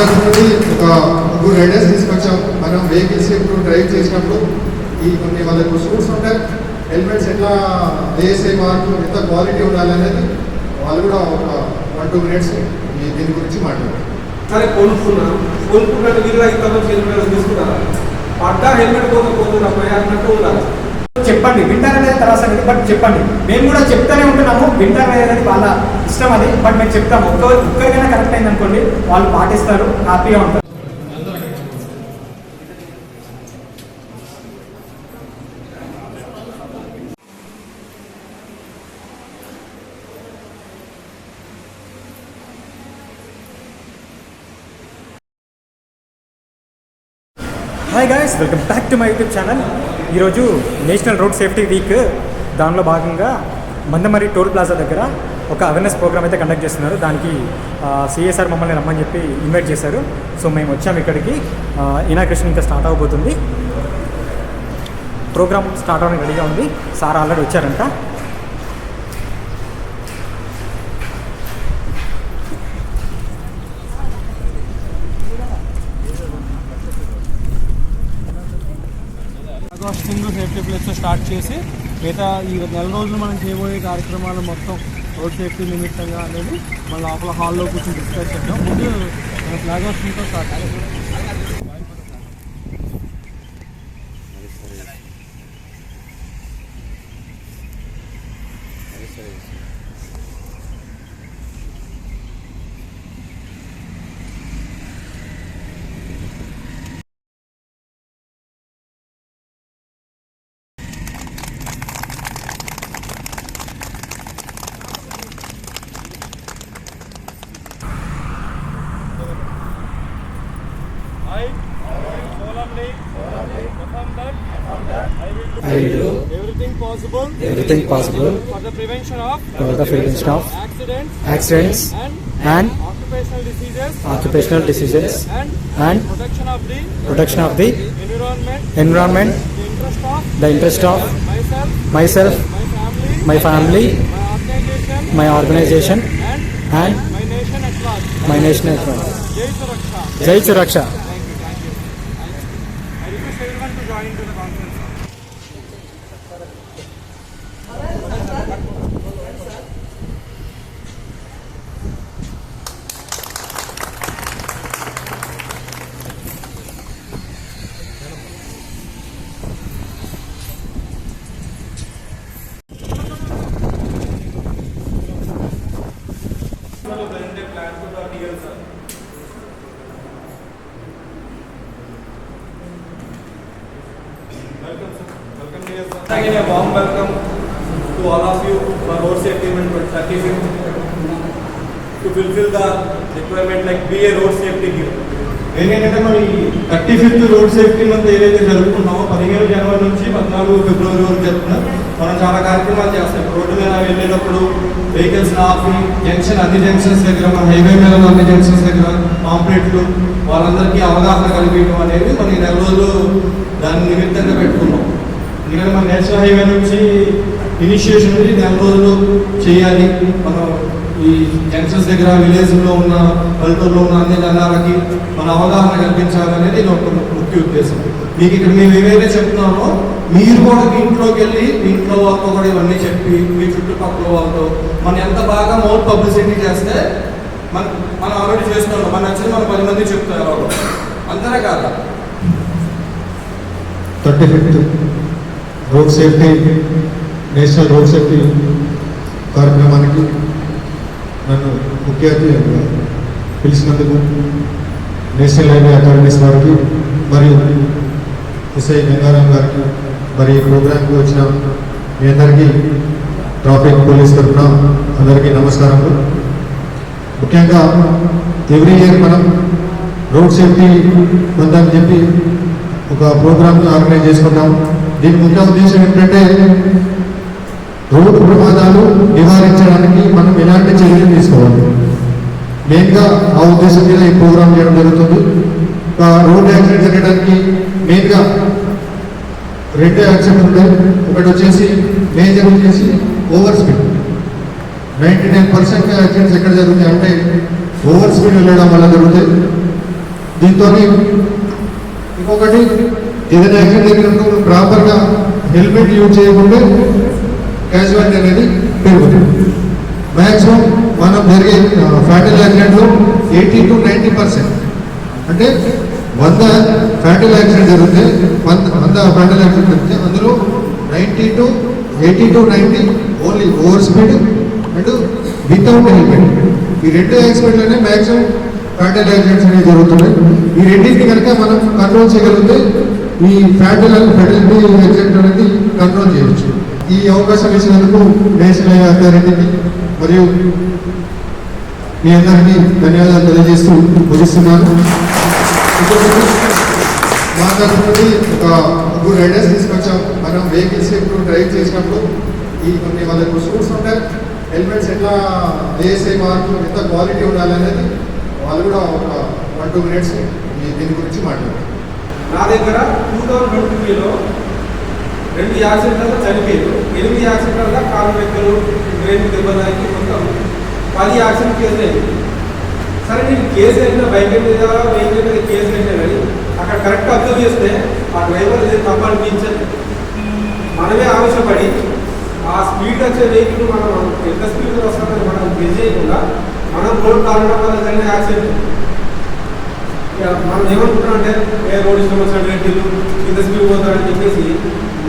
నుండి ఒక ముగ్గురు రైడర్స్ తీసుకొచ్చాం. మనం వెహికల్స్ ఇప్పుడు డ్రైవ్ చేసినప్పుడు ఈ కొన్ని వాళ్ళకు షూట్స్ ఉంటాయి. హెల్మెట్స్ ఎట్లా వేసే మార్కు ఎంత క్వాలిటీ ఉండాలి అనేది వాళ్ళు కూడా ఒక వన్ టూ మినిట్స్ ఈ దీని గురించి మాట్లాడారు సరే కొనుక్కున్నాను కొనుక్కున్నట్టు వీళ్ళు ఇంతమంది హెల్మెట్ తీసుకున్నారా? పడ్డా హెల్మెట్ పోకపోతున్నా అన్నట్టు ఉండాలి. చెప్పండి వింటర్ అనేది తర్వాత సంగతి బట్ చెప్పండి. మేము కూడా చెప్తానే ఉంటున్నాము వింటర్ అనేది వాళ్ళ ఇష్టం అది బట్ మేము చెప్తాము. ఒక్క ఒక్కరికైనా కరెక్ట్ అయింది అనుకోండి వాళ్ళు పాటిస్తారు హ్యాపీగా ఉంటారు. Hi guys welcome back to my YouTube channel ఈరోజు నేషనల్ రోడ్ సేఫ్టీ వీక్. దానిలో భాగంగా మందమరి టోల్ ప్లాజా దగ్గర ఒక అవేర్నెస్ ప్రోగ్రామ్ అయితే కండక్ట్ చేస్తున్నారు. దానికి సిఎస్ఆర్ మమ్మల్ని రమ్మని చెప్పి ఇన్వైట్ చేశారు. సో మేము వచ్చాము ఇక్కడికి. ఇనాగ్రేషన్ ఇంకా స్టార్ట్ అవబోతుంది ప్రోగ్రామ్ స్టార్ట్ అవ్వడానికి రెడీగా ఉంది. సార్ ఆల్రెడీ వచ్చారంట. ఆగస్టింగ్ సేఫ్టీ ప్లేస్ స్టార్ట్ చేసి మిగతా ఈ నెల రోజులు మనం చేయబోయే కార్యక్రమాలు మొత్తం రోడ్ సేఫ్టీ నిమిత్తంగా అనేది మన లోపల హాల్లో కూర్చొని డిస్కస్ చేద్దాం. ముందు మన flag హాస్టింగ్తో start everything possible for the prevention of, for the prevention of accidents, accidents and, and occupational diseases, occupational diseases and, and protection of the, protection of the environment, environment the interest of, the interest of myself, myself, my family, my organization, my organization and, and my nation at large. My nation at large. Jai Suraksha. Jai Suraksha. అలాగే warm welcome to all of you for road safety safety event 35th to fulfill the requirement like be a road safety ఏంటంటే మరి thirty fifth road safety month ఏదైతే జరుపుకుంటామో పదిహేను జనవరి నుంచి పద్నాలుగు ఫిబ్రవరి వరకు జరుపుకున్నాం మనం చాలా కార్యక్రమాలు చేస్తాం. రోడ్డు మీద వెళ్ళేటప్పుడు వెహికల్స్ ఆపి జంక్షన్ అన్ని జంక్షన్స్ దగ్గర మన హైవే మీద ఉన్న అన్ని జంక్షన్స్ దగ్గర పాంప్లెట్లు వాళ్ళందరికీ అవగాహన కలిపించడం అనేది మనం ఈ నెల రోజులు దాని నిమిత్తంగా పెట్టుకున్నాం. ఇక్కడ మన నేషనల్ హైవే నుంచి ఇనిషియేషన్ నుంచి నెల రోజులు చేయాలి. మనం ఈ జంక్షన్స్ దగ్గర విలేజ్లో ఉన్న పల్లెటూరులో ఉన్న అన్ని జనాలకి మన అవగాహన కల్పించాలనేది ఇది ఒక ముఖ్య ఉద్దేశం. మీకు ఇక్కడ మేము ఏవైతే చెప్తున్నామో మీరు కూడా మీ ఇంట్లోకి వెళ్ళి మీ ఇంట్లో వాళ్ళతో కూడా ఇవన్నీ చెప్పి మీ చుట్టుపక్కల వాళ్ళతో మనం ఎంత బాగా మోర్ పబ్లిసిటీ చేస్తే మన మనం ఆల్రెడీ చేస్తున్నాం. మన నచ్చిన మనం పది మంది చెప్తారు వాళ్ళు అంతనే కాదా. Thirty fifth. Road safety national road safety కార్యక్రమానికి నన్ను ముఖ్య అతిథిగా పిలిచినందుకు నేషనల్ హైవే అథారిటీస్ వారికి మరియు ఎస్ఐ గంగారాం గారికి మరి ఈ ప్రోగ్రాంకి వచ్చిన మీ అందరికీ ట్రాఫిక్ పోలీస్ తరఫున అందరికీ నమస్కారములు. ముఖ్యంగా ఎవ్రీ ఇయర్ మనం రోడ్ సేఫ్టీ ఉందని చెప్పి ఒక ప్రోగ్రామ్ని ఆర్గనైజ్ చేసుకుంటాం. దీని ముఖ్య ఉద్దేశం ఏంటంటే రోడ్డు ప్రమాదాలు నివారించడానికి మనం ఎలాంటి చర్యలు తీసుకోవాలి? మెయిన్గా ఆ ఉద్దేశం మీద ఈ ప్రోగ్రామ్ చేయడం జరుగుతుంది. రోడ్ యాక్సిడెంట్ జరగడానికి మెయిన్గా రెండు యాక్సిడెంట్ ఉంటాయి. ఒకటి వచ్చేసి మేజర్ వచ్చేసి over speed ninety nine percent accidents ఎక్కడ జరుగుతాయి అంటే ఓవర్ స్పీడ్ వెళ్ళడం వల్ల జరుగుతాయి. దీంతో ఇంకొకటి ఏదైనా యాక్సిడెంట్ జరిగినప్పుడు ప్రాపర్గా హెల్మెట్ యూజ్ చేయకుంటే క్యాజువాలిటీ అనేది పెరుగుతుంది. మ్యాక్సిమం మనం జరిగే ఫ్యాటల్ యాక్సిడెంట్లో ఎయిటీ టు నైంటీ పర్సెంట్ అంటే వంద ఫ్యాటల్ యాక్సిడెంట్ జరిగితే వంద వంద ఫ్యాటల్ యాక్సిడెంట్ జరిగితే అందులో ninety to eighty to ninety only over speed and without helmet ఈ రెండు యాక్సిడెంట్లోనే మ్యాక్సిమం ఫ్యాటల్ యాక్సిడెంట్స్ అనేవి జరుగుతున్నాయి. ఈ రెండింటిని కనుక మనం కంట్రోల్ చేయగలిగితే మీ ఫ్యాటల్ ఫెటలిటీ యాక్సిడెంట్ అనేది కంట్రోల్ చేయవచ్చు. ఈ అవకాశం ఇచ్చినందుకు నేషనల్ అథారిటీకి మరియు మీ అందరికీ ధన్యవాదాలు తెలియజేస్తూ ముగిస్తున్నాను. ఇంకొకటి మా తరఫు నుండి ఒక ముగ్గురు రైడర్స్ తీసుకొచ్చాం. మనం వెహికల్స్ ఎప్పుడు డ్రైవ్ చేసినప్పుడు ఈ కొన్ని వాళ్ళకు షూస్ ఉంటాయి. హెల్మెట్స్ ఎట్లా వేసే మార్కు ఎంత క్వాలిటీ ఉండాలనేది వాళ్ళు కూడా ఒక వన్ టూ మినిట్స్ దీని గురించి మాట్లాడతారు. నా దగ్గర టూ థౌజండ్ ట్వంటీ త్రీలో రెండు యాక్సిడెంట్లలో చనిపోయారు. ఎనిమిది యాక్సిడెంట్ల కాలు రెక్కలు బ్రెయిన్ దెబ్బతాకి మొత్తం పది యాక్సిడెంట్ కేసులు అయింది సరే నేను కేసు అయినా బైక్ మీద వెహికల్ మీద కేసు అయినా కానీ అక్కడ కరెక్ట్ అబ్జర్వ్ చేస్తే ఆ డ్రైవర్ ఇది తప్ప అనిపించదు. మనమే ఆవేశపడి ఆ స్పీడ్ వచ్చే వెహికల్ మనం ఎంత స్పీడ్ వస్తుందని మనం గెజ్ చేయకుండా మనం రోడ్ కారణం వల్ల జరిగిన యాక్సిడెంట్. మనం ఏమనుకుంటున్నాం అంటే ఏ రోడ్డు సమస్య వచ్చినట్టు రెడ్డిలు ఇంత స్పీడ్ పోతారని చెప్పేసి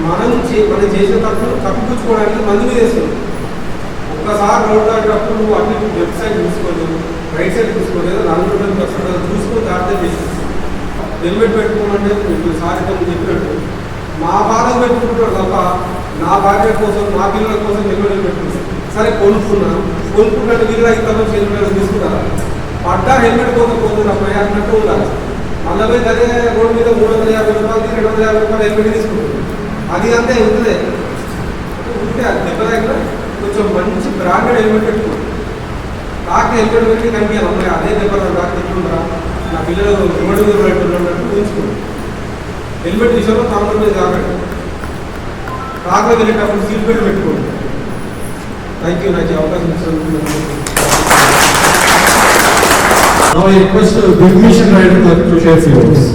మనం మనం చేసిన తప్పును తప్పిపుచ్చుకోవడానికి మందు మీద వేస్తున్నాం ఒక్కసారి రోడ్ దాటినప్పుడు నువ్వు అటు లెఫ్ట్ సైడ్ చూసుకోలేదు రైట్ సైడ్ చూసుకోలేదు నలుగురు మంది వస్తుందో చూసుకొని దాటితే చేసి హెల్మెట్ పెట్టుకోమంటే ఇప్పుడు సారి ఇంతకు చెప్పినట్టు. మా బాధలు పెట్టుకుంటాడు తప్ప నా భార్య కోసం నా పిల్లల కోసం హెల్మెట్ పెట్టుకుంటాను సరే కొనుక్కున్నాను కొనుక్కుంటే వీళ్ళు ఇస్తాను హెల్మెట్ తీసుకుంటారా? పడ్డా హెల్మెట్ కోసం పోతుంది అమ్మాయి అన్నట్టు ఉండాలి. మళ్ళీ పోయి అదే రోడ్డు మీద మూడు వందల యాభై రూపాయలు రెండు వందల యాభై రూపాయలు హెల్మెట్ తీసుకుంటుంది అది అంతే ఉంటుంది. ఉంటే అది దెబ్బ దగ్గర కొంచెం మంచి బ్రాండెడ్ హెల్మెట్ పెట్టుకోండి. డాక్టర్ హెల్మెట్ పెట్టి కనిపించాలి. అమ్మాయి అదే దెబ్బ డాక్టర్ ఎట్లుంటారా నా పిల్లలు రోడ్డు పెట్టుకున్నట్టు ఊహించుకోండి. హెల్మెట్ విషయంలో కాంప్రమైజ్ కాకండి కార్లో వెళ్ళేటప్పుడు సీట్ బెల్ట్ పెట్టుకోండి. థ్యాంక్ యూ నాకు అవకాశం ఇచ్చినందుకు. ನಾವು request remission rider to share fevers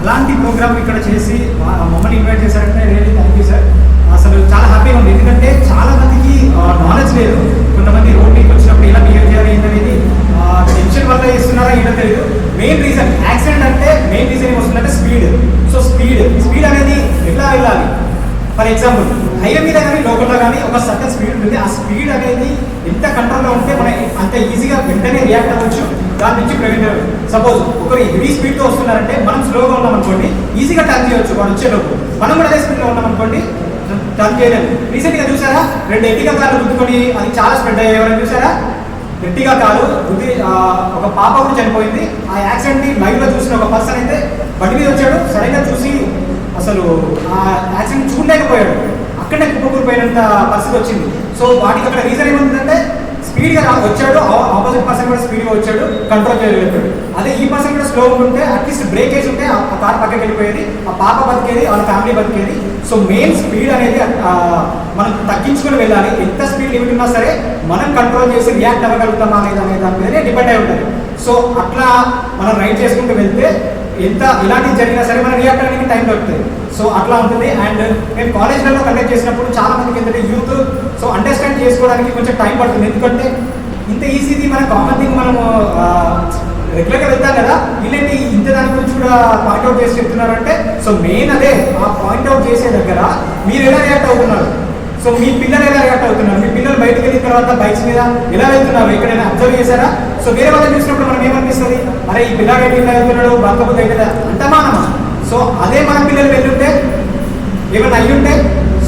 అలాంటి ప్రోగ్రామ్ ఇక్కడ చేసి మమ్మల్ని ఇన్వైట్ చేశారంటే రియల్లీ థ్యాంక్ యూ సార్ అసలు చాలా హ్యాపీగా ఉంది. ఎందుకంటే చాలా మందికి నాలెడ్జ్ లేదు. కొంతమంది రోడ్డుకి వచ్చినప్పుడు ఎలా బిహేవ్ చేయాలి ఏంటనేది టెన్షన్ వల్ల ఇస్తున్నారా ఏంటో తెలియదు మెయిన్ రీజన్ యాక్సిడెంట్ అంటే మెయిన్ రీజన్ ఏమొస్తుందంటే స్పీడ్ సో స్పీడ్ స్పీడ్ అనేది ఎట్లా వెళ్ళాలి? ఫర్ ఎగ్జాంపుల్ హైవే మీద కానీ లోకల్లో కానీ ఒక సర్టన్ స్పీడ్ ఉంటుంది. ఆ స్పీడ్ అనేది ఎంత కంట్రోల్లో ఉంటే మనం అంత ఈజీగా వెంటనే రియాక్ట్ అవ్వచ్చు. దాని నుంచి ప్రివెంట్ సపోజ్ ఒకరు హెవీ స్పీడ్తో వస్తున్నారంటే మనం స్లోగా ఉన్నాం అనుకోండి ఈజీగా టర్న్ చేయొచ్చు వాడు వచ్చేలోపు. మనం కూడా అదే స్పీడ్లో ఉన్నాం అనుకోండి టర్న్ చేయలేము రీసెంట్గా చూసారా రెండు ఎట్టిగా కార్లు గుద్దుకొని అది చాలా స్ప్రెడ్ అయ్యేవారని చూసారా గట్టిగా కాదు గుద్ది ఒక పాప కూడా చనిపోయింది. ఆ యాక్సిడెంట్ని లో చూసిన ఒక పర్సన్ అయితే బండి మీద వచ్చాడు. సడన్ చూసి అసలు ఆ యాక్సిడెంట్ చూడలేకపోయాడు. అక్కడే కుప్పకూరిపోయినంత పరిస్థితి వచ్చింది. సో వాటికి అక్కడ రీజన్ ఏముందంటే స్పీడ్గా వచ్చాడు. ఆపోజిట్ పర్సన్ కూడా స్పీడ్గా వచ్చాడు. కంట్రోల్ చేయగలుగుతాడు అదే ఈ పర్సన్ కూడా స్లో ఉంటే అట్లీస్ట్ బ్రేకేజ్ ఉంటే ఆ కార్ పక్కకి వెళ్ళిపోయేది. ఆ పాప బతికేది వాళ్ళ ఫ్యామిలీ బతికేది. సో మెయిన్ స్పీడ్ అనేది మనం తగ్గించుకుని వెళ్ళాలి. ఎంత స్పీడ్ లిమిట్ ఉన్నా సరే మనం కంట్రోల్ చేసి రియాక్ట్ అవ్వగలుగుతామా అనేది అనే దాని మీదనే డిపెండ్ అయి ఉంటుంది సో అట్లా మనం రైడ్ చేసుకుంటూ వెళ్తే ఎంత ఇలాంటివి జరిగినా సరే మనం రియాక్ట్ అవ్వడానికి టైం దొరుకుతుంది సో అట్లా ఉంటుంది. అండ్ నేను కాలేజ్లలో కండక్ట్ చేసినప్పుడు చాలా మందికి ఏంటంటే యూత్ సో అండర్స్టాండ్ చేసుకోవడానికి కొంచెం టైం పడుతుంది. ఎందుకంటే ఇంత ఈజీది మన కామన్ థింగ్ మనము రెగ్యులర్గా వెళ్తాం కదా. ఇలాంటి ఇంత దాని గురించి కూడా పాయింట్అవుట్ చేసి చెప్తున్నారంటే సో మెయిన్ అదే ఆ పాయింట్అవుట్ చేసే దగ్గర మీరు ఎలా రియాక్ట్ అవుతున్నారు? సో మీ పిల్లలు ఎలా రియాక్ట్ అవుతున్నారు? మీ పిల్లలు బయటకు వెళ్ళిన తర్వాత బైక్స్ మీద ఎలా వెళ్తున్నారు? ఎక్కడైనా అబ్జర్వ్ చేశారా? సో వేరే వాళ్ళని చూసినప్పుడు మనం ఏమనిపిస్తుంది? అరే ఈ పిల్లాడు ఎటు ఇలా వెళ్తున్నాడు? బాగా కదా అంటమానమా సో అదే మన పిల్లలు వెళ్ళుంటే ఏమైనా అయ్యుంటే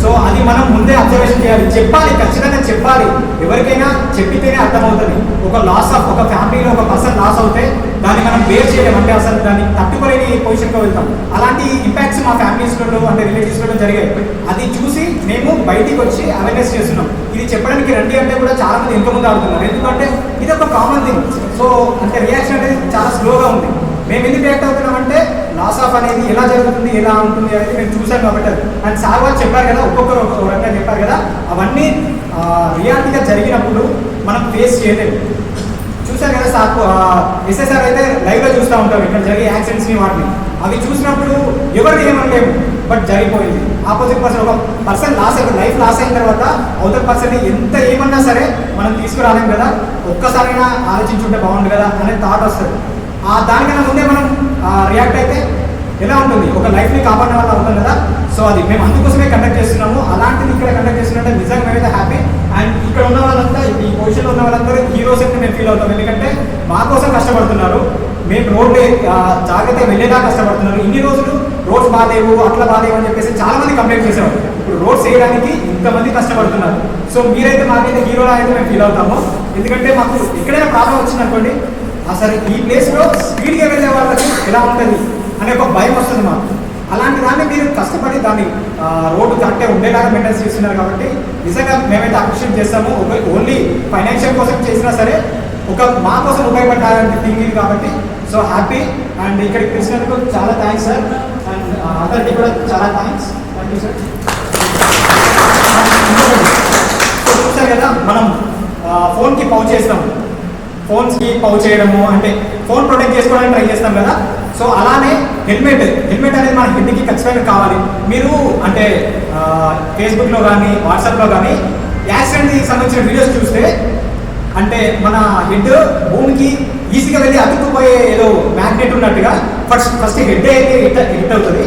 సో అది మనం ముందే అబ్జర్వేషన్ చేయాలి. చెప్పాలి ఖచ్చితంగా చెప్పాలి. ఎవరికైనా చెప్పితేనే అర్థమవుతుంది. ఒక లాస్ ఆఫ్ ఒక ఫ్యామిలీలో ఒక పర్సన్ లాస్ అవుతే దాన్ని మనం బేర్ చేయలేం. అంటే అసలు దాన్ని తట్టుకోలేని పొజిషన్కి వెళ్తాం. అలాంటి ఇంపాక్ట్స్ మా ఫ్యామిలీస్లో అంటే రిలేటివ్స్లో జరిగాయి. అది చూసి మేము బయటికి వచ్చి అవేర్నెస్ చేస్తున్నాం. ఇది చెప్పడానికి రండి అంటే కూడా చాలా మంది ఎంతోమంది ఆడుతున్నారు. ఎందుకంటే ఇది ఒక కామన్ థింగ్ సో అంటే రియాక్షన్ అనేది చాలా స్లోగా ఉంది. మేము ఎందుకు రియాక్ట్ అవుతున్నామంటే లాస్ ఆఫ్ అనేది ఎలా జరుగుతుంది ఎలా ఉంటుంది అనేది మేము చూసాం కాబట్టి అండ్ సార్ వాళ్ళు చెప్పారు కదా ఒక్కొక్కరు ఒక్కొక్క రకంగా చెప్పారు కదా అవన్నీ రియాలిటీగా జరిగినప్పుడు మనం ఫేస్ చేయలేము. చూసారు కదా సార్ ఎస్ఎస్ఆర్ అయితే లైవ్గా చూస్తూ ఉంటాం ఇక్కడ జరిగే యాక్సిడెంట్స్ని వాటిని. అవి చూసినప్పుడు ఎవరు ఏమనలేము బట్ జరిగిపోయింది. ఆపోజిట్ పర్సన్ ఒక పర్సన్ లాస్ అయిన లైఫ్ లాస్ అయిన తర్వాత అవతల పర్సన్ ఎంత ఏమన్నా సరే మనం తీసుకురాలేం కదా ఒక్కసారైనా ఆలోచించుంటే బాగుండు కదా అనే థాట్ వస్తుంది. ఆ దానికన్నా ముందే మనం రియాక్ట్ అయితే ఎలా ఉంటుంది? ఒక లైఫ్ని కాపాడిన వల్ల ఉంటుంది కదా? సో అది మేము అందుకోసమే కండక్ట్ చేస్తున్నాము. అలాంటిది ఇక్కడ కండక్ట్ చేస్తున్నట్టే నిజంగా మేమైతే హ్యాపీ అండ్ ఇక్కడ ఉన్న వాళ్ళంతా ఈ పొజిషన్ ఉన్న వాళ్ళందరూ హీరోస్ అయితే మేము ఫీల్ అవుతాం. ఎందుకంటే మా కోసం కష్టపడుతున్నారు. మేము రోడ్ జాగ్రత్త వెళ్ళేలా కష్టపడుతున్నారు. ఇన్ని రోజులు రోడ్స్ బాగాలేవు అట్లా బాగాలేవు అని చెప్పేసి చాలా మంది కంప్లైంట్ చేశారు ఇప్పుడు రోడ్స్ వేయడానికి ఇంతమంది కష్టపడుతున్నారు. సో మీరైతే మాకైతే హీరోలా అయితే మేము ఫీల్ అవుతాము. ఎందుకంటే మాకు ఎక్కడైనా ప్రాబ్లం వచ్చిందనుకోండి అసలు ఈ ప్లేస్లో స్పీడ్గా వెళ్ళే వాళ్ళకి ఎలా ఉంటుంది అనే ఒక భయం వస్తుంది మాకు. అలాంటి దాన్ని మీరు కష్టపడి దాన్ని రోడ్డు కరెక్టే ఉండేలాగా మెయింటెన్స్ చేస్తున్నారు కాబట్టి నిజంగా మేమైతే అప్రిషియేట్ చేస్తాము. ఓన్లీ ఫైనాన్షియల్ కోసం చేసినా సరే ఒక మా కోసం ఉపయోగపడాలంటే థింగ్ ఇది కాబట్టి సో హ్యాపీ అండ్ ఇక్కడికి పిలిచినందుకు చాలా థ్యాంక్స్ సార్ అండ్ అందరికీ కూడా చాలా థ్యాంక్స్ థ్యాంక్ యూ సార్ చూసారు కదా మనం ఫోన్కి పౌచ్ చేస్తాం. ఫోన్స్కి పౌచ్ చేయడము అంటే ఫోన్ ప్రొటెక్ట్ చేసుకోవడానికి ట్రై చేస్తాం కదా. సో అలానే హెల్మెట్ హెల్మెట్ అనేది మన హెడ్కి ఖచ్చితంగా కావాలి. మీరు అంటే ఫేస్బుక్లో కానీ వాట్సాప్లో కానీ యాక్సిడెంట్కి సంబంధించిన వీడియోస్ చూస్తే అంటే మన హెడ్ భూమికి ఈజీగా వెళ్ళి అతుక్కుపోయే ఏదో మ్యాగ్నెట్ ఉన్నట్టుగా ఫస్ట్ ఫస్ట్ హెడ్ అయితే హిట్ హిట్ అవుతుంది.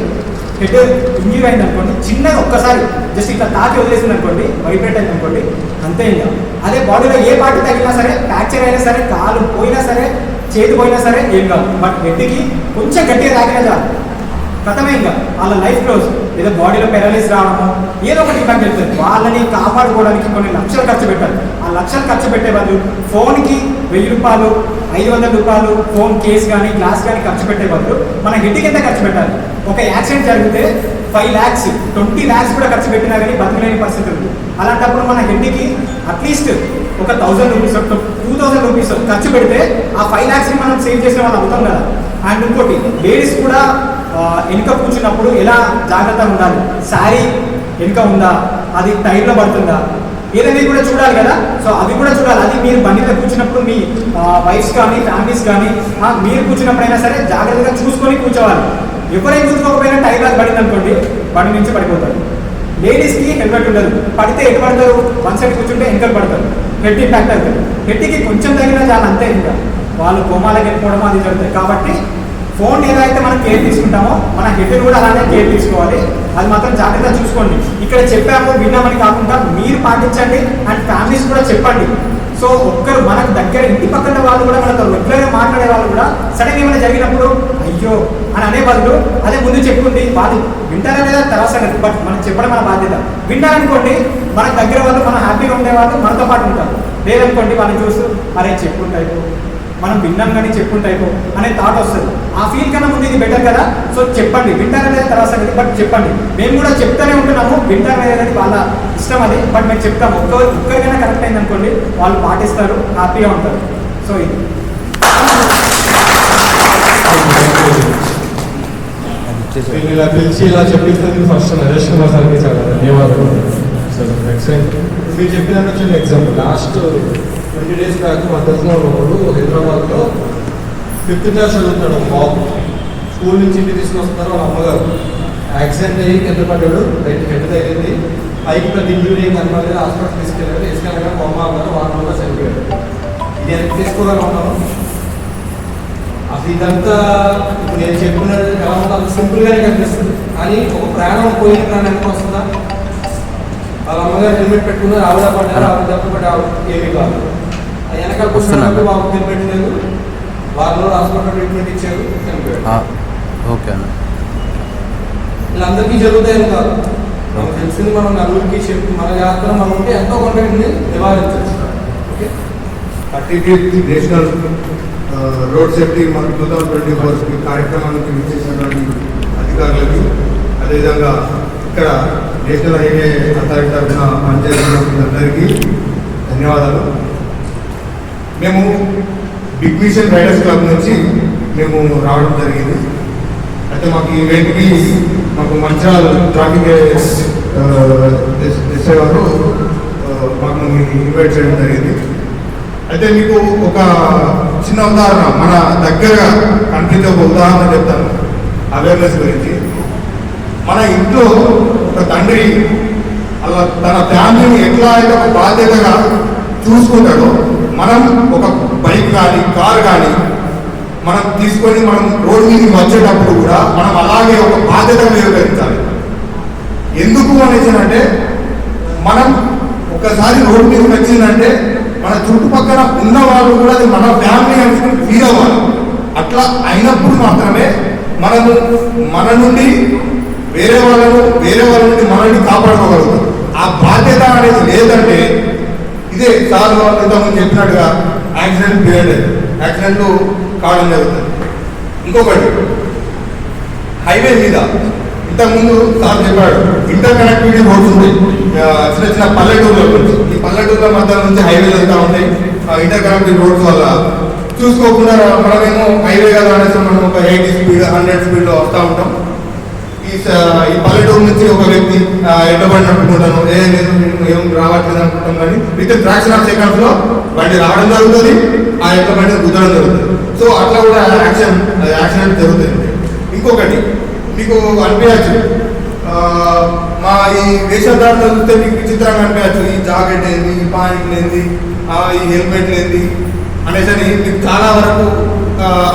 హెడ్ ఇంజూర్ అయింది అనుకోండి చిన్నగా ఒక్కసారి జస్ట్ ఇట్లా తాకి వదిలేసింది అనుకోండి వైబ్రేట్ అయింది అనుకోండి అంతే ఇంకా అదే బాడీలో ఏ పార్ట్ తగిలినా సరే ఫ్రాక్చర్ అయినా సరే కాలు పోయినా సరే చేతి పోయినా సరే ఏం కాదు బట్ హెడ్కి కొంచెం గట్టిగా తాకినా చాలు. కథమే ఇంకా వాళ్ళ లైఫ్ క్లోజ్ ఏదో బాడీలో పెరాలిస్ రావడము ఏదో ఒకటి ఇబ్బంది చెప్తుంది వాళ్ళని కాపాడుకోవడానికి కొన్ని లక్షలు ఖర్చు పెట్టాలి ఆ లక్షలు ఖర్చు పెట్టే బదులు ఫోన్కి వెయ్యి రూపాయలు ఐదు వందల రూపాయలు ఫోన్ కేస్ కానీ గ్లాస్ కానీ ఖర్చు పెట్టే బదులు మన హెడ్కి ఎంత ఖర్చు పెట్టాలి? ఒక యాక్సిడెంట్ జరిగితే ఫైవ్ ల్యాక్స్ ట్వంటీ ల్యాక్స్ కూడా ఖర్చు పెట్టినా కానీ బతకలేని పరిస్థితి ఉంది. అలాంటప్పుడు మన హెడ్కి అట్లీస్ట్ ఒక thousand rupees two thousand rupees ఖర్చు పెడితే ఆ ఫైవ్ ల్యాక్స్ని మనం సేవ్ చేసిన వాళ్ళు అవుతాం కదా. అండ్ ఇంకోటి లేడీస్ కూడా వెనుక కూర్చున్నప్పుడు ఎలా జాగ్రత్తగా ఉండాలి? శారీ వెనుక ఉందా? అది టైర్లో పడుతుందా? ఏదైనా కూడా చూడాలి కదా. సో అవి కూడా చూడాలి. అది మీరు బండిలో కూర్చున్నప్పుడు మీ వైఫ్స్ కానీ ఫ్యామిలీస్ కానీ మీరు కూర్చున్నప్పుడైనా సరే జాగ్రత్తగా చూసుకొని కూర్చోవాలి. ఎవరైనా చూసుకోకపోయినా టైర్ లాగా పడింది అనుకోండి బండి నుంచి పడిపోతారు. లేడీస్కి హెల్మెట్ ఉండదు. పడితే ఎటు పడతారు? వన్ సైడ్ కూర్చుంటే ఎంకలు పడతారు. హెడ్ ఇంపాక్ట్ అవుతుంది హెడ్కి కొంచెం తగినా చాలా అంతే ఇంకా. వాళ్ళు కోమాలకు వెళ్ళిపోవడం అది జరుగుతుంది కాబట్టి ఫోన్ ఏదైతే మనం కేర్ తీసుకుంటామో మన హెడ్ని కూడా అలానే కేర్ తీసుకోవాలి. అది మాత్రం జాగ్రత్తగా చూసుకోండి. ఇక్కడ చెప్పాము విన్నామని కాకుండా మీరు పాటించండి. అండ్ ఫ్యామిలీస్ కూడా చెప్పండి. సో ఒక్కరు మనకు దగ్గర ఇంటి పక్కన వాళ్ళు కూడా మనతో రెగ్యులర్గా మాట్లాడే వాళ్ళు కూడా సడన్ ఏమైనా జరిగినప్పుడు అయ్యో అని అనే బదులు అదే ముందు చెప్పుకుంది వాళ్ళు వింటారా లేదా తర్వాత సంగతి బట్ మనం చెప్పడం మన బాధ్యత. వింటారనుకోండి మన దగ్గర వాళ్ళు మన హ్యాపీగా ఉండే వాళ్ళు మనతో పాటు ఉంటారు. లేదనుకోండి వాళ్ళని చూస్తూ అరే చెప్పుకుంటాయి మనం విన్నాం కానీ చెప్పుంటాయిపో అనే థాట్ వస్తుంది. ఆ ఫీల్ కన్నా ముందు ఇది బెటర్ కదా? సో చెప్పండి. వింటారా లేదా తర్వాత సంగతి బట్ చెప్పండి. మేము కూడా చెప్తానే ఉంటున్నాము. వింటారా లేదా అనేది వాళ్ళ ఇష్టం అది. బట్ మేము చెప్తాము. ఒక్క ఒక్కరికైనా కరెక్ట్ అయింది అనుకోండి వాళ్ళు పాటిస్తారు హ్యాపీగా ఉంటారు. సో ఇది. ఇలా పిలిచి ఇలా చెప్పినందుకు ఫస్ట్ నరేష్ కుమార్ సార్కి చాలా ధన్యవాదాలు. సార్ ఎక్సలెంట్ మీరు చిన్న example last twenty days back మా దర్శనం ఉన్నప్పుడు హైదరాబాద్లో ఫిఫ్త్ క్లాస్ చదువుతున్నాడు బాబు స్కూల్ నుంచి ఇంటికి తీసుకొస్తున్నారు వాళ్ళ అమ్మగారు. యాక్సిడెంట్ అయ్యి కింద పడ్డాడు రైట్ హెడ్ తగిలింది. పైకి పెద్ద ఇంజూరీ కనపడలేదు హాస్పిటల్ తీసుకెళ్ళారు తీసుకెళ్ళగా బొమ్మ అన్నారు వారం వల్ల చనిపోయాడు. ఇది ఎంత తీసుకోగలుగుతాము అసలు ఇదంతా ఇప్పుడు నేను చెప్పినది ఎలా ఉందో అంత సింపుల్గానే కనిపిస్తుంది. కానీ ఒక ప్రాణం పోయిన ప్రాణం ఎంత వస్తుందా? వాళ్ళ అమ్మగారు హెల్మెట్ పెట్టుకున్నారు ఆవిడ పడ్డారు ఆవిడ దెబ్బ పడి ఆవిడ ఏమీ కాదు. చనిపోయాడు ఓకే అన్న. వీళ్ళందరికీ జరుగుతాయని కాదు. మనకు తెలిసింది మనం నలుగురికి చెప్పి మన యాత్ర మనం ఉంటే ఎంతో కొంత నివారించవచ్చు. Okay? Thirty fifth national road safety మన టూ థౌజండ్ ట్వంటీ ఫోర్ కార్యక్రమానికి విచ్చేసినటువంటి అధికారులకి అదేవిధంగా ఇక్కడ నేషనల్ హైవే అథారిటీ తరఫున పనిచేస్తున్న అందరికీ ధన్యవాదాలు. మేము బిగ్ విజన్ రైడర్స్ క్లబ్ నుంచి మేము రావడం జరిగింది. అయితే మాకు ఈ ఈవెంట్కి మాకు మంచిర్యాల ట్రాఫిక్ ఎస్ఐ వారు మాకు ఇన్వైట్ చేయడం జరిగింది. అయితే మీకు ఒక చిన్న ఉదాహరణ మన దగ్గరగా కనిపించే ఒక ఉదాహరణ చెప్తాను అవేర్నెస్ గురించి. మన ఇంట్లో ఒక తండ్రి అలా తన ఫ్యామిలీని ఎట్లా అయితే ఒక బాధ్యతగా చూసుకుంటాడో మనం ఒక బైక్ కానీ కార్ కానీ మనం తీసుకొని మనం రోడ్డు మీదకి వచ్చేటప్పుడు కూడా మనం అలాగే ఒక బాధ్యత వివరించాలి ఎందుకు అనేసి అంటే మనం ఒకసారి రోడ్డు మీదకి వచ్చిందంటే మన చుట్టుపక్కల ఉన్న వాళ్ళు కూడా అది మన ఫ్యామిలీ అనుకుని ఫీల్ అవ్వాలి అట్లా అయినప్పుడు మాత్రమే మనము మన నుండి వేరే వాళ్ళను వేరే వాళ్ళ నుండి మనల్ని కాపాడుకోగలుగుతాం. ఆ బాధ్యత అనేది లేదంటే ఇదే సార్ ఇంతకుముందు చెప్పినట్టుగా యాక్సిడెంట్ పీరియడ్ యాక్సిడెంట్లు కావడం జరుగుతుంది. ఇంకొకటి హైవే మీద ఇంతకుముందు సార్ చెప్పాడు ఇంటర్ కనెక్టివిటీ రోడ్స్ ఉంటాయి చిన్న చిన్న పల్లెటూరుల నుంచి ఈ పల్లెటూరుల మధ్య నుంచి హైవేలు వెళ్తూ ఉంటాయి. ఇంటర్ కనెక్టివిటీ రోడ్స్ వల్ల చూసుకోకుండా మనమేమో హైవే కదా అనేసి మనం ఒక ఎయిటీ స్పీడ్ హండ్రెడ్ స్పీడ్లో వస్తూ ఉంటాం. Uh, ఈ పల్లెటూరు నుంచి ఒక వ్యక్తి ఆ, ఎడ్లబండి ఏ లేదు నేను ఏం రావట్లేదు అనుకుంటాం కానీ విత్ ఫ్రాక్షన్ ఆఫ్ సెకండ్స్లో బండి రావడం జరుగుతుంది ఆ యొక్క బండి కుదరడం జరుగుతుంది. సో అట్లా కూడా యాక్షన్ యాక్సిడెంట్ జరుగుతుంది ఇంకొకటి మీకు అనిపించచ్చు మా ఈ వేషధారణ చూస్తే మీకు విచిత్రంగా అనిపించచ్చు. ఈ జాకెట్ ఏంది ఈ పాయింట్ ఏంది ఆ, ఈ హెల్మెట్ ఏంది అనేసి మీకు చాలా వరకు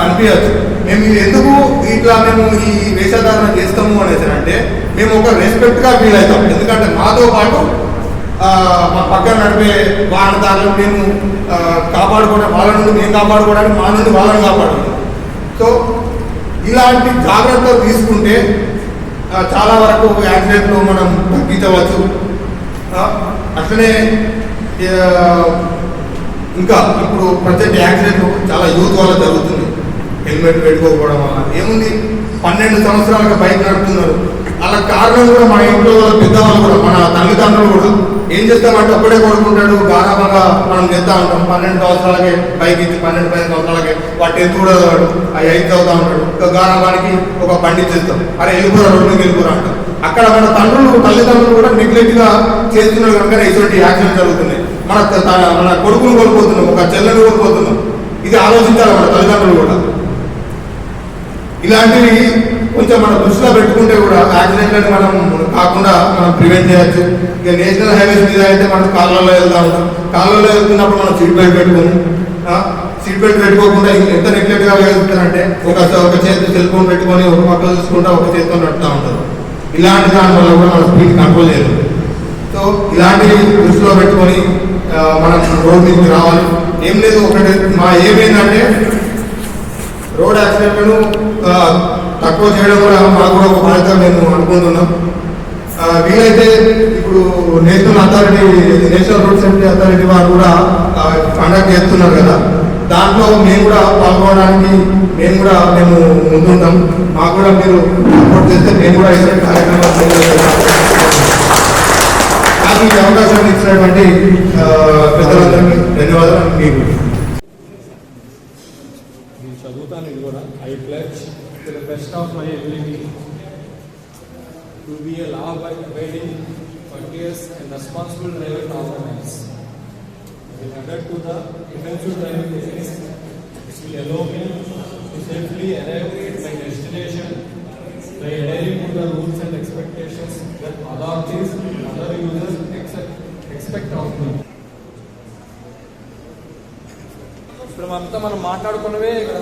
అనిపించచ్చు. మేము ఎందుకు ఇట్లా మేము ఈ వేషధారణ చేస్తాము అనేసి అంటే మేము ఒక రెస్పెక్ట్గా ఫీల్ అవుతాం. ఎందుకంటే మాతో పాటు మా పక్కన నడిపే వాహనదారులను మేము కాపాడుకోవడం వాళ్ళ నుండి మేము కాపాడుకోవడానికి మా నుండి వాళ్ళని కాపాడుకోవడం సో ఇలాంటి జాగ్రత్తలు తీసుకుంటే చాలా వరకు యాక్సిడెంట్లు మనం తగ్గించవచ్చు. అట్లనే ఇంకా ఇప్పుడు ప్రజెంట్ యాక్సిడెంట్ చాలా యూత్ వల్ల జరుగుతుంది. హెల్మెట్ పెట్టుకోకపోవడం వల్ల. ఏముంది? పన్నెండు సంవత్సరాలుగా బైక్ నడుపుతున్నారు. అలా కారణం కూడా మన ఇంట్లో వాళ్ళ పెద్దవాళ్ళు కూడా మన తల్లిదండ్రులు కూడా. ఏం చేస్తామంటే అప్పుడే కొడుకుంటాడు. గారాబంగా మనం చేస్తా ఉంటాం పన్నెండు సంవత్సరాలకే బైక్ ఇచ్చి పన్నెండు పన్నెండు సంవత్సరాలకే వాటి ఎంత కూడా చదవడు. అవి ఐదు చదువుతా ఉంటాడు. ఇంకా గారాబానికి ఒక బండి చేస్తాం అరే వెళ్ళిపోరా రోడ్డు మీద వెళ్ళిపోరా అంటాం. అక్కడ మన తండ్రులు తల్లిదండ్రులు కూడా నెగ్లెక్ట్గా చేస్తున్నారు కనుక ఇటువంటి యాక్సిడెంట్ జరుగుతున్నాయి. మన మన కొడుకును కోల్పోతున్నాం. ఒక చెల్లెని కోల్పోతున్నాం. ఇది ఆలోచించాలి మన తల్లిదండ్రులు కూడా. ఇలాంటివి కొంచెం మన దృష్టిలో పెట్టుకుంటే కూడా యాక్సిడెంట్లను మనం కాకుండా మనం ప్రివెంట్ చేయొచ్చు. ఇక నేషనల్ హైవేస్ మీద అయితే మనం కాళ్ళలో వెళ్తా ఉంటాం కాళ్ళలో వెళ్తున్నప్పుడు మనం సీట్ బెల్ట్ పెట్టుకొని సీట్ బెల్ట్ పెట్టుకోకుండా ఎంత నెగ్లెక్ట్గా వెళ్తారంటే ఒక ఒక చేతి సెల్ ఫోన్ పెట్టుకొని ఒక పక్క చూసుకుంటా ఒక చేతితో నడుతూ ఉంటారు. ఇలాంటి దాని వల్ల కూడా మన స్పీడ్ కంట్రోల్ చేయలేదు సో ఇలాంటివి దృష్టిలో పెట్టుకొని మనం రోడ్ మీదకి రావాలి. ఏం లేదు ఒకటి మా ఏమైందంటే రోడ్ యాక్సిడెంట్లను తక్కువ చేయడం కూడా మాకు కూడా ఒక బాధ్యత మేము అనుకుంటున్నాం. వీలైతే ఇప్పుడు national authority national road safety authority వారు కూడా కండక్ట్ చేస్తున్నారు కదా. దాంట్లో మేము కూడా పాల్గొనడానికి మేము కూడా మేము ముందుంటాం మాకు కూడా మీరు సపోర్ట్ చేస్తే మేము కూడా ఇటువంటి కార్యక్రమాలు చేయగలుగుతాం. నాకు ఈ అవకాశం ఇచ్చినటువంటి పెద్దలందరికీ ధన్యవాదాలు. మీకు The best of my ability to be a law abiding courteous and responsible driver in all the ways. With regard to the defensive driving license, it will allow me to safely arrive at my destination by adhering to the rules and expectations that authorities and other users accept, expect of me. ఇప్పుడు మనతో మనం మాట్లాడుకున్నవే ఇక్కడ